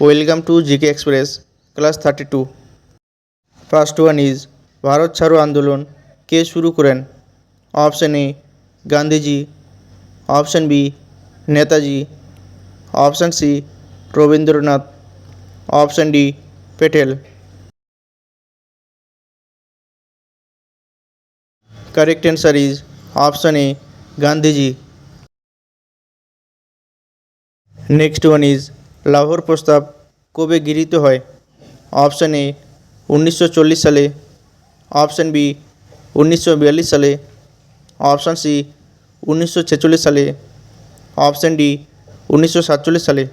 Welcome to GK express class thirty two first one is Bharat ছাড়ো আন্দোলন কে শুরু করেন option A Gandhiji option B Netaji option C Rabindranath option D Patel correct answer is option A Gandhiji next one is Lahore প্রস্তাব কবে গৃহীত হয়? Option A, উনিশশো চল্লিশ সালে। অপশান বি, উনিশশো বিয়াল্লিশ সালে। অপশান সি, উনিশশো ছেচল্লিশ সালে। অপশান ডি, উনিশশো সাতচল্লিশ সালে।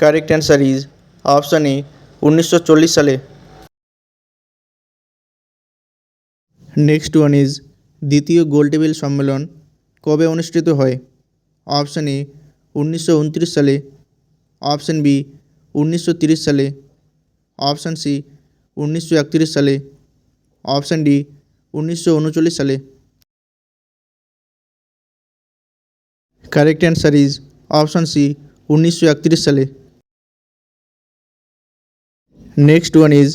Correct answer is option A উনিশশো চল্লিশ সালে। নেক্সট ওয়ান ইজ দ্বিতীয় গোলটেবিল সম্মেলন কবে অনুষ্ঠিত হয়? অপশান এ উনিশশো উনত্রিশ সালে। অপশান বি উনিশশো সালে। অপশান সি উনিশশো একত্রিশ সালে। অপশান ডি উনিশশো উনচল্লিশ সালে। Correct answer is option C উনিশশো একত্রিশ সালে। নেক্সট ওয়ান ইজ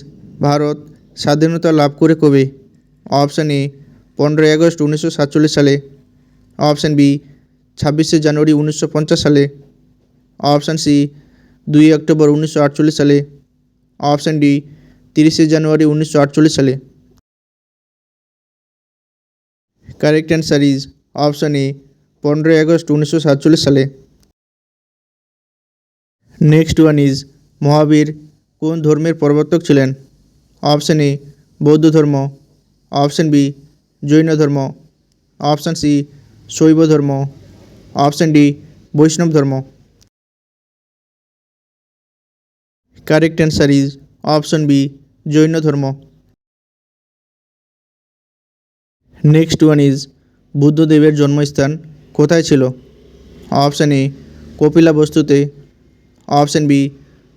ভারত স্বাধীনতা লাভ করে কবে? অপশান এ পনেরোই আগস্ট উনিশশো সাতচল্লিশ সালে। অপশান বি ছাব্বিশে জানুয়ারি উনিশশো পঞ্চাশ সালে। অপশান সি, দুই অক্টোবর উনিশশো আটচল্লিশ সালে। অপশান ডি, তিরিশে জানুয়ারি উনিশশো আটচল্লিশ সালে। Correct answer is option A পনেরোই আগস্ট উনিশশো সাতচল্লিশ সালে। নেক্সট ওয়ান ইজ মহাবীর কোন ধর্মের প্রবর্তক ছিলেন? অপশান এ বৌদ্ধ ধর্ম। অপশান বি জৈন ধর্ম। অপশান সি শৈব ধর্ম। অপশান ডি, বৈষ্ণব ধর্ম। Correct answer is option B Jain ধর্ম। নেক্সট ওয়ান ইজ বুদ্ধদেবের জন্মস্থান কোথায় ছিল? অপশান এ কপিলা বস্তুতে অপশান বি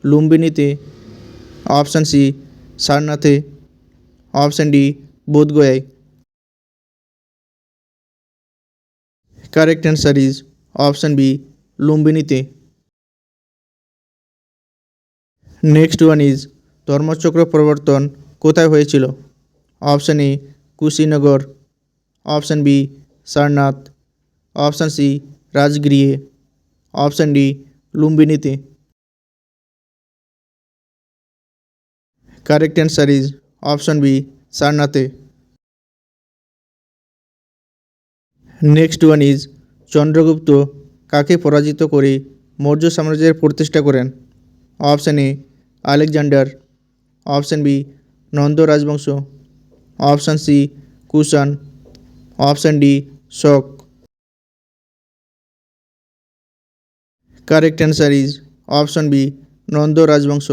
লুম্বিনীতে। অপশান সি সারনাথে। অপশান ডি বোধগয়ায়। Correct answer is option B লুম্বিনীতে next one is ধর্মচক্র প্রবর্তন কোথায় হয়েছিল? Option A Kushinagar option B Sarnath option C রাজগৃহে option D লুম্বিনীতে correct answer is option B সারনাথে next one is Chandragupta কাকে পরাজিত করে মৌর্য সাম্রাজ্যের প্রতিষ্ঠা করেন? Option A Alexander option B Nanda রাজবংশ option C Kushan option D Shaka correct answer is option B Nanda রাজবংশ